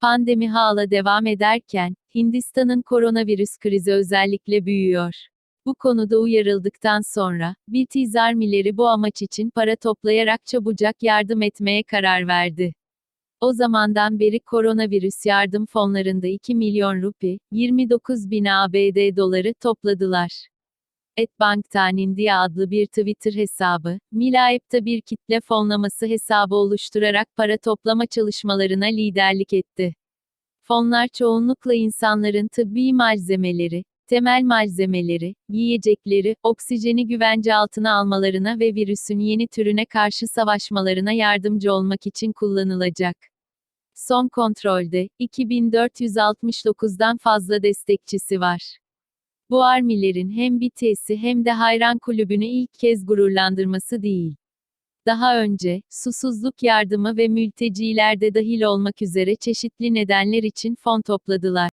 Pandemi hala devam ederken, Hindistan'ın koronavirüs krizi özellikle büyüyor. Bu konuda uyarıldıktan sonra, British Army'leri bu amaç için para toplayarak çabucak yardım etmeye karar verdi. O zamandan beri koronavirüs yardım fonlarında 2 milyon rupi, 29 bin ABD doları topladılar. Etbank'tan India adlı bir Twitter hesabı, Milayep'te bir kitle fonlaması hesabı oluşturarak para toplama çalışmalarına liderlik etti. Fonlar çoğunlukla insanların tıbbi malzemeleri, temel malzemeleri, yiyecekleri, oksijeni güvence altına almalarına ve virüsün yeni türüne karşı savaşmalarına yardımcı olmak için kullanılacak. Son kontrolde, 2469'dan fazla destekçisi var. Bu armilerin hem BTS'i hem de hayran kulübünü ilk kez gururlandırması değil. Daha önce, susuzluk yardımı ve mülteciler de dahil olmak üzere çeşitli nedenler için fon topladılar.